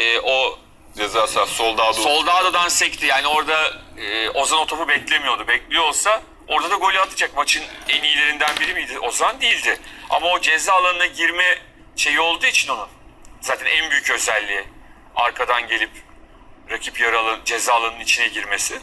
e, o Ceza sahası Soldado. Soldado'dan sekti. Yani orada e, Ozan o topu beklemiyordu. Bekliyor olsa orada da golü atacak. Maçın en iyilerinden biri miydi? Ozan değildi. Ama o ceza alanına girme şeyi olduğu için onun. Zaten en büyük özelliği arkadan gelip rakip yarı alan, ceza alanının içine girmesi.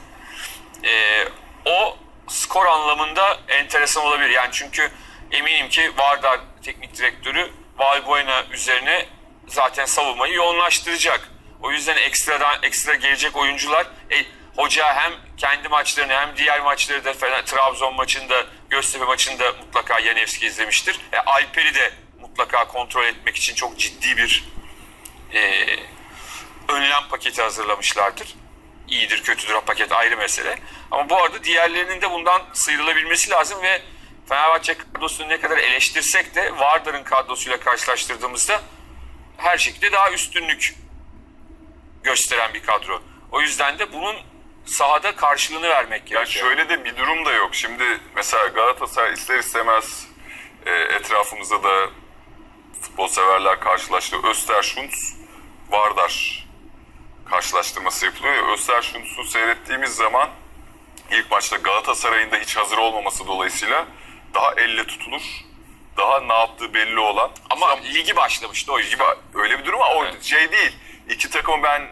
E, o skor anlamında enteresan olabilir. Yani çünkü eminim ki Vardar teknik direktörü Valbuena üzerine zaten savunmayı yoğunlaştıracak. O yüzden ekstradan ekstra gelecek oyuncular e, hoca hem kendi maçlarını hem diğer maçları da falan, Trabzon maçında, Göztepe maçında mutlaka Yanevski izlemiştir. E, Alper'i de mutlaka kontrol etmek için çok ciddi bir e, önlem paketi hazırlamışlardır. İyidir kötüdür paket ayrı mesele. Ama bu arada diğerlerinin de bundan sıyrılabilmesi lazım ve Fenerbahçe kadrosunu ne kadar eleştirsek de Vardar'ın kadrosuyla karşılaştırdığımızda her şekilde daha üstünlük gösteren bir kadro. O yüzden de bunun sahada karşılığını vermek Ya gerekiyor. şöyle de bir durum da yok. Şimdi mesela Galatasaray ister istemez e, etrafımızda da futbol severler karşılaştı. Östersund, Vardar karşılaştırması yapılıyor ya. Östersund'u seyrettiğimiz zaman ilk maçta Galatasaray'ın da hiç hazır olmaması dolayısıyla daha elle tutulur. Daha ne yaptığı belli olan. Ama Ama ligi başlamıştı o yüzden. gibi öyle bir durum ama o Evet. şey değil. İki takımı ben e,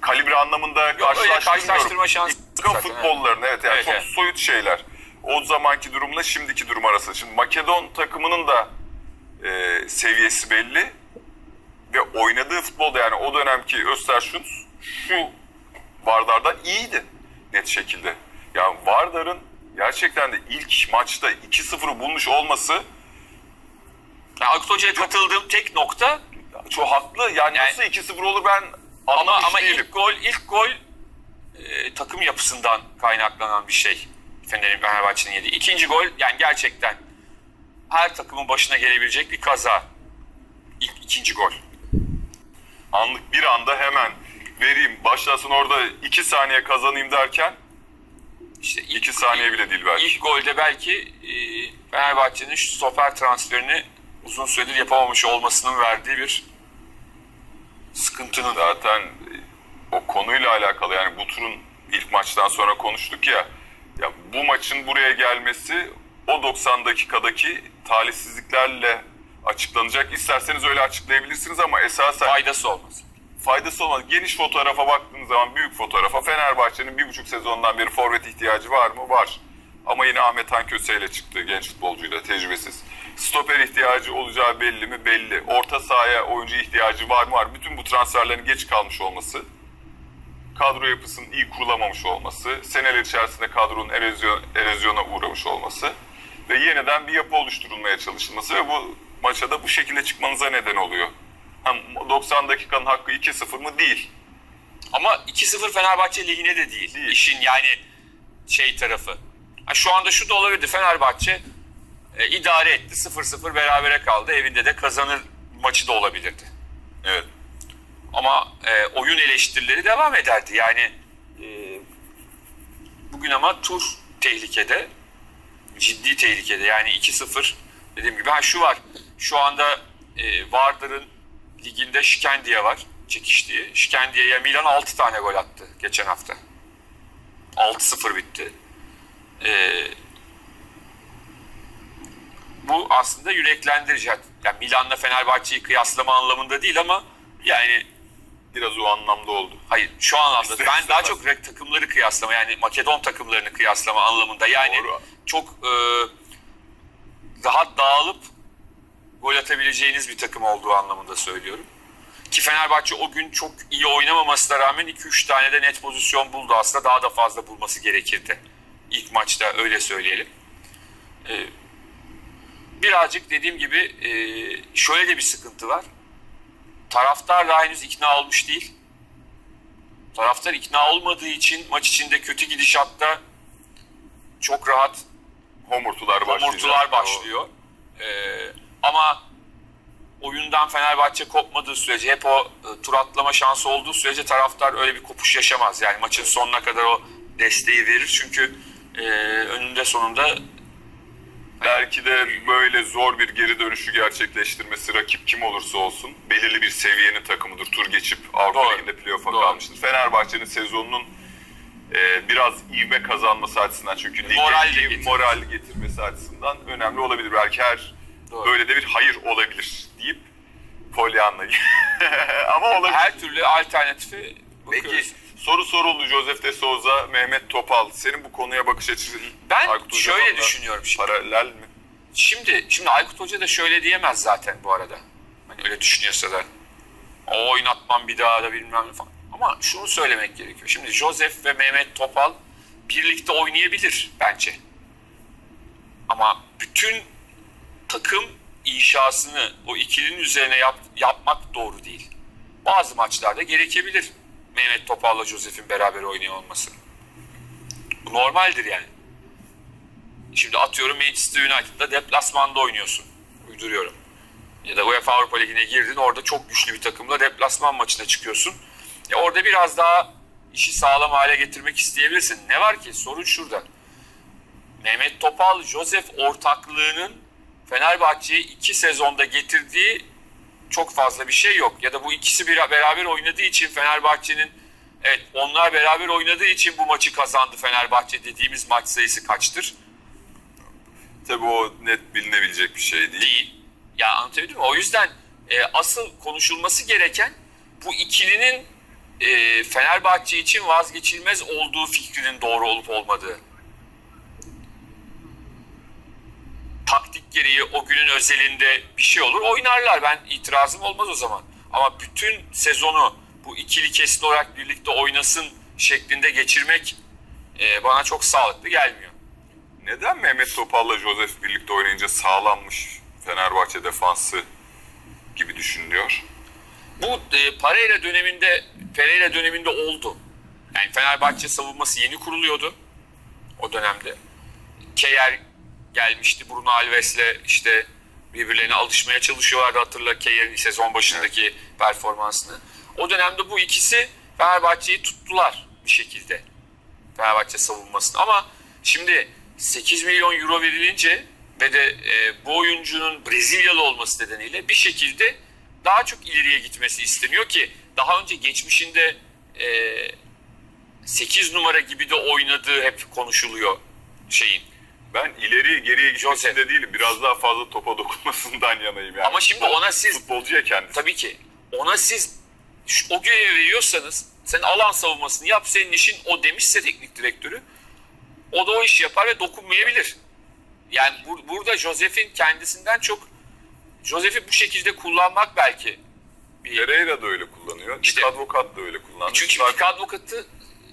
kalibre anlamında karşılaştırmıyorum. karşılaştırma şansı İki takım futbollarını evet yani Evet, çok evet. soyut şeyler. O zamanki durumla şimdiki durum arasında. Şimdi Makedon takımının da e, seviyesi belli ve oynadığı futbolda yani o dönemki Östersund şu Vardar'dan iyiydi net şekilde. Yani Vardar'ın gerçekten de ilk maçta 2-0'ı bulmuş olması Yani Aykut Hoca'ya katıldığım tek nokta çok haklı. Yani, Yani- nasıl 2-0 olur ben ama ama değilim. ilk gol ilk gol e, takım yapısından kaynaklanan bir şey. Fener'in Fenerbahçe'nin yediği. İkinci gol yani gerçekten her takımın başına gelebilecek bir kaza. İlk ikinci gol. Anlık bir anda hemen vereyim başlasın orada 2 saniye kazanayım derken İşte ilk, 2 saniye bile değil belki. ilk golde belki e, Fenerbahçe'nin şu stoper transferini uzun süredir yapamamış olmasının verdiği bir sıkıntının Zaten e, o konuyla alakalı yani bu turun ilk maçtan sonra konuştuk ya. Ya bu maçın buraya gelmesi o 90 dakikadaki talihsizliklerle açıklanacak. İsterseniz öyle açıklayabilirsiniz ama esasen faydası olmaz. faydası olmaz. Geniş fotoğrafa baktığınız zaman büyük fotoğrafa Fenerbahçe'nin bir buçuk sezondan beri forvet ihtiyacı var mı? Var. Ama yine Ahmet Han Köse ile çıktı genç futbolcuyla tecrübesiz. Stoper ihtiyacı olacağı belli mi? Belli. Orta sahaya oyuncu ihtiyacı var mı? Var. Bütün bu transferlerin geç kalmış olması, kadro yapısının iyi kurulamamış olması, seneler içerisinde kadronun erozyon, erozyona uğramış olması ve yeniden bir yapı oluşturulmaya çalışılması ve bu maça da bu şekilde çıkmanıza neden oluyor. Hem 90 dakikanın hakkı 2-0 mı? Değil. Ama 2-0 Fenerbahçe lehine de değil. Değil. İşin yani şey tarafı. Ha, şu anda şu da olabilirdi. Fenerbahçe e, idare etti. 0-0 berabere kaldı. Evinde de kazanır maçı da olabilirdi. Evet. Ama e, oyun eleştirileri devam ederdi. Yani e, bugün ama tur tehlikede. Ciddi tehlikede. Yani 2-0 dediğim gibi. Ha şu var. Şu anda e, Vardar'ın liginde Şikendiye var. Çekiştiği. Şikendiye'ye Milan 6 tane gol attı geçen hafta. 6-0 bitti. E, bu aslında yüreklendirici. Yani Milan'la Fenerbahçe'yi kıyaslama anlamında değil ama yani Biraz o anlamda oldu. Hayır şu anlamda İster ben daha istemez. çok takımları kıyaslama yani Makedon takımlarını kıyaslama anlamında yani Doğru. çok e, daha dağılıp gol atabileceğiniz bir takım olduğu anlamında söylüyorum. Ki Fenerbahçe o gün çok iyi oynamamasına rağmen 2-3 tane de net pozisyon buldu aslında daha da fazla bulması gerekirdi. İlk maçta öyle söyleyelim. E, birazcık dediğim gibi e, şöyle de bir sıkıntı var. Taraftar da henüz ikna olmuş değil. Taraftar ikna olmadığı için maç içinde kötü gidişatta çok rahat Homurtular başlayacak. homurtular başlıyor. Ee, ama oyundan Fenerbahçe kopmadığı sürece hep o e, tur atlama şansı olduğu sürece taraftar öyle bir kopuş yaşamaz. Yani maçın sonuna kadar o desteği verir çünkü e, önünde sonunda Belki de böyle zor bir geri dönüşü gerçekleştirmesi rakip kim olursa olsun belirli bir seviyenin takımıdır. Tur geçip Avrupa. Ligi'nde playoff'a kalmıştır. Fenerbahçe'nin sezonunun e, biraz ivme kazanması açısından çünkü lige Moral getirmesi. moral getirmesi açısından önemli olabilir. Belki her Doğru. böyle de bir hayır olabilir deyip Pollyanna'yı ama olabilir. Her türlü alternatifi Peki bakıyoruz. Soru soruldu Josef de Souza, Mehmet Topal. Senin bu konuya bakış açısı Ben Aykut şöyle düşünüyorum şimdi. Paralel mi? Şimdi şimdi Aykut Hoca da şöyle diyemez zaten bu arada. Hani öyle düşünüyorsa da. O oynatmam bir daha da bilmem ne falan. Ama şunu söylemek gerekiyor. Şimdi Josef ve Mehmet Topal birlikte oynayabilir bence. Ama bütün takım inşasını o ikilinin üzerine yap- yapmak doğru değil. Bazı maçlarda gerekebilir Mehmet Topal'la Josef'in beraber oynuyor olması. Bu normaldir yani. Şimdi atıyorum Manchester United'da deplasmanda oynuyorsun. Uyduruyorum. Ya da UEFA Avrupa Ligi'ne girdin orada çok güçlü bir takımla deplasman maçına çıkıyorsun. Ya orada biraz daha işi sağlam hale getirmek isteyebilirsin. Ne var ki sorun şurada. Mehmet Topal, Josef ortaklığının Fenerbahçe'ye iki sezonda getirdiği çok fazla bir şey yok. Ya da bu ikisi bir beraber oynadığı için Fenerbahçe'nin evet onlar beraber oynadığı için bu maçı kazandı Fenerbahçe dediğimiz maç sayısı kaçtır? Tabii o net bilinebilecek bir şey değil. değil. Ya anlatabildim mi? O yüzden e, asıl konuşulması gereken bu ikilinin e, Fenerbahçe için vazgeçilmez olduğu fikrinin doğru olup olmadığı. Taktik gereği o günün özelinde bir şey olur oynarlar. Ben itirazım olmaz o zaman. Ama bütün sezonu bu ikili kesin olarak birlikte oynasın şeklinde geçirmek e, bana çok sağlıklı gelmiyor. Neden Mehmet Topal'la Josef birlikte oynayınca sağlanmış Fenerbahçe defansı gibi düşünülüyor? Bu e, Pereira döneminde Pereira döneminde oldu. Yani Fenerbahçe savunması yeni kuruluyordu o dönemde. Keyer gelmişti Bruno Alves'le işte birbirlerine alışmaya çalışıyorlardı hatırla Keyer'in sezon başındaki performansını. O dönemde bu ikisi Fenerbahçe'yi tuttular bir şekilde. Fenerbahçe savunmasını ama şimdi 8 milyon euro verilince ve de e, bu oyuncunun Brezilyalı olması nedeniyle bir şekilde daha çok ileriye gitmesi isteniyor ki daha önce geçmişinde e, 8 numara gibi de oynadığı hep konuşuluyor şeyin. Ben ileri geriye gitmesinde değilim. Biraz daha fazla topa dokunmasından yanayım yani. Ama şimdi ona siz Futbolcu ya kendisi. tabii ki ona siz şu- o görevi veriyorsanız sen alan savunmasını yap senin işin o demişse teknik direktörü o da o işi yapar ve dokunmayabilir. Yani bur- burada Josef'in kendisinden çok Josef'i bu şekilde kullanmak belki bir Pereira da öyle kullanıyor. İşte- İşte, Advokat da öyle kullanıyor. Çünkü Dik Advokat'ı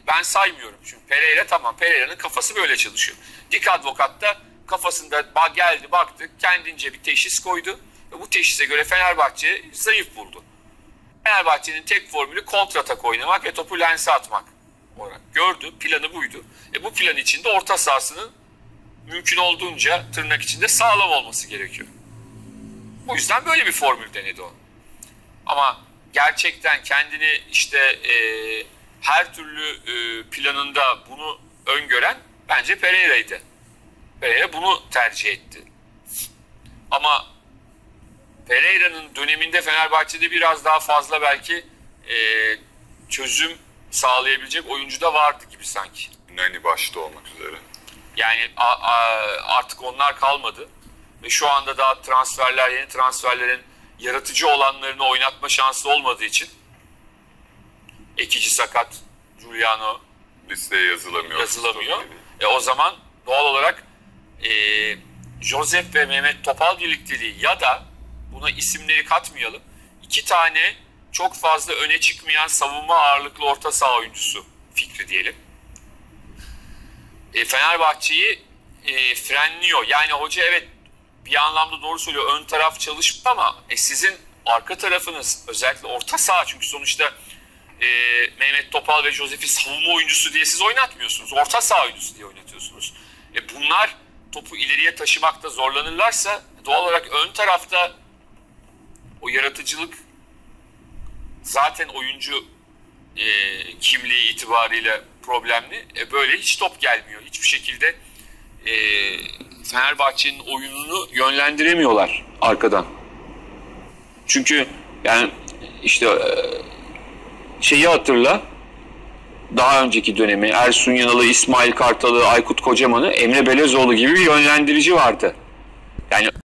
ben saymıyorum. Çünkü Pereira tamam Pereira'nın kafası böyle çalışıyor. Dik Advokat da kafasında geldi baktı kendince bir teşhis koydu. Ve bu teşhise göre Fenerbahçe zayıf buldu. Fenerbahçe'nin tek formülü kontratak oynamak ve topu lense atmak. olarak gördü. Planı buydu. E bu plan içinde orta sahasının mümkün olduğunca tırnak içinde sağlam olması gerekiyor. Bu yüzden böyle bir formül denedi o. Ama gerçekten kendini işte e, her türlü e, planında bunu öngören bence Pereira'ydı. Pereira bunu tercih etti. Ama Pereira'nın döneminde Fenerbahçe'de biraz daha fazla belki e, çözüm sağlayabilecek oyuncu da vardı gibi sanki. Nani başta olmak üzere. Yani a- a- artık onlar kalmadı. Ve şu anda daha transferler, yeni transferlerin yaratıcı olanlarını oynatma şansı olmadığı için Ekici sakat, Giuliano Listeye yazılamıyor. yazılamıyor. E o zaman doğal olarak e, Josep ve Mehmet Topal birlikteliği ya da buna isimleri katmayalım. iki tane çok fazla öne çıkmayan savunma ağırlıklı orta saha oyuncusu fikri diyelim. E, Fenerbahçe'yi e, frenliyor. Yani hoca evet bir anlamda doğru söylüyor. Ön taraf çalışmıyor ama e, sizin arka tarafınız özellikle orta saha çünkü sonuçta e, Mehmet Topal ve Josef'i savunma oyuncusu diye siz oynatmıyorsunuz. Orta saha oyuncusu diye oynatıyorsunuz. E, bunlar topu ileriye taşımakta zorlanırlarsa doğal olarak ön tarafta o yaratıcılık zaten oyuncu e, kimliği itibariyle problemli. E, böyle hiç top gelmiyor. Hiçbir şekilde e, Fenerbahçe'nin oyununu yönlendiremiyorlar arkadan. Çünkü yani işte e, şeyi hatırla daha önceki dönemi Ersun Yanal'ı, İsmail Kartal'ı, Aykut Kocaman'ı Emre Belezoğlu gibi bir yönlendirici vardı. Yani